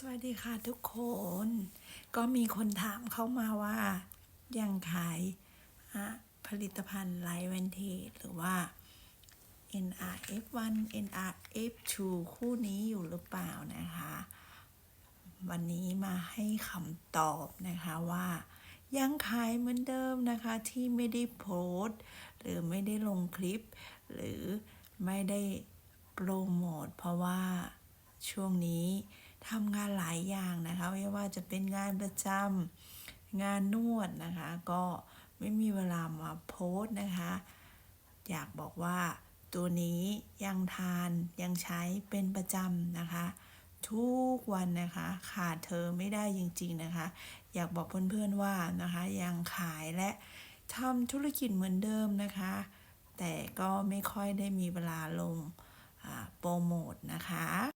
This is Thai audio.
สวัสดีค่ะทุกคน ก็มีคนถามเข้ามาว่า ยังขายอะผลิตภัณฑ์ไลท์แวนเทจหรือว่า NRF1 NRF2 คู่นี้อยู่หรือเปล่านะคะ วันนี้มาให้คำตอบนะคะว่า ยังขายเหมือนเดิมนะคะที่ไม่ได้โพสต์หรือไม่ได้ลงคลิป หรือไม่ได้โปรโมทเพราะว่าช่วงนี้ ทำงานหลายอย่างนะคะ ไม่ว่าจะเป็นงานประจำงานนวดนะคะ ก็ไม่มีเวลามาโพสนะคะ อยากบอกว่าตัวนี้ยังทานยังใช้เป็นประจำนะคะ ทุกวันนะคะ ขาดเธอไม่ได้จริง ๆนะคะ อยากบอกเพื่อนๆว่านะคะ ยังขายและทำธุรกิจเหมือนเดิมนะคะ แต่ก็ไม่ค่อยได้มีเวลาลงโปรโมทนะคะ